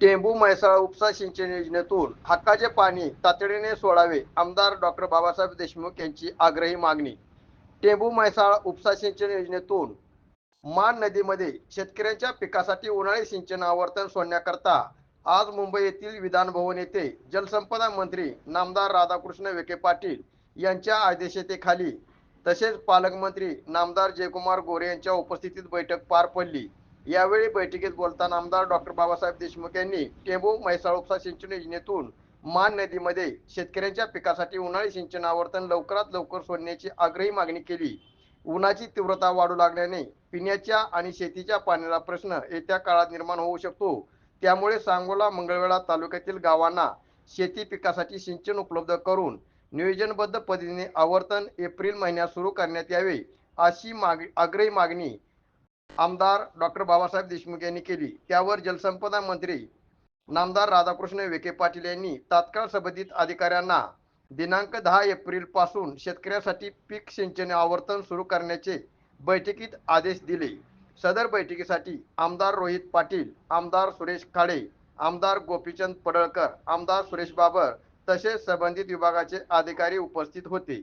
टेंबू म्हैसाळ उपसा सिंचन योजनेतून हक्काचे पाणी तातडीने सोडावे आमदार डॉक्टर बाबासाहेब देशमुख यांची आग्रही मागणी. टेंबू म्हैसाळ उपसा सिंचन योजनेतून मान नदीमध्ये शेतकऱ्यांच्या पिकासाठी उन्हाळी सिंचन आवर्तन सोडण्याकरता आज मुंबई येथील विधान भवन येथे जलसंपदा मंत्री नामदार राधाकृष्ण विखे पाटील यांच्या अध्यक्षतेखाली तसेच पालकमंत्री नामदार जयकुमार गोरे यांच्या उपस्थितीत बैठक पार पडली. यावेळी बैठकीत बोलताना आमदार डॉक्टर बाबासाहेब देशमुख यांनी टेंबू म्हैसाळ उपसा सिंचन योजनेतून मान नदीमध्ये शेतकऱ्यांच्या पिकासाठी उन्हाळी सिंचन आवर्तन लवकरात लवकर सोडण्याची आग्रही मागणी केली. उन्हाची तीव्रता वाढू लागल्याने पिण्याच्या आणि शेतीच्या पाण्याचा प्रश्न येत्या काळात निर्माण होऊ शकतो. त्यामुळे सांगोला मंगळवेढा तालुक्यातील गावांना शेती पिकासाठी सिंचन उपलब्ध करून नियोजनबद्ध पद्धतीने आवर्तन एप्रिल महिन्यात सुरू करण्यात यावे अशी माग आग्रही मागणी आमदार डॉक्टर बाबासाहेब देशमुख यांनी केली. त्यावर जलसंपदा मंत्री नामदार राधाकृष्ण विखे पाटील यांनी तात्काळ संबंधित अधिकाऱ्यांना दिनांक दहा एप्रिलपासून शेतकऱ्यासाठी पीक सिंचन आवर्तन सुरू करण्याचे बैठकीत आदेश दिले. सदर बैठकीसाठी आमदार रोहित पाटील आमदार सुरेश खाडे आमदार गोपीचंद पडळकर आमदार सुरेश बाबर तसेच संबंधित विभागाचे अधिकारी उपस्थित होते.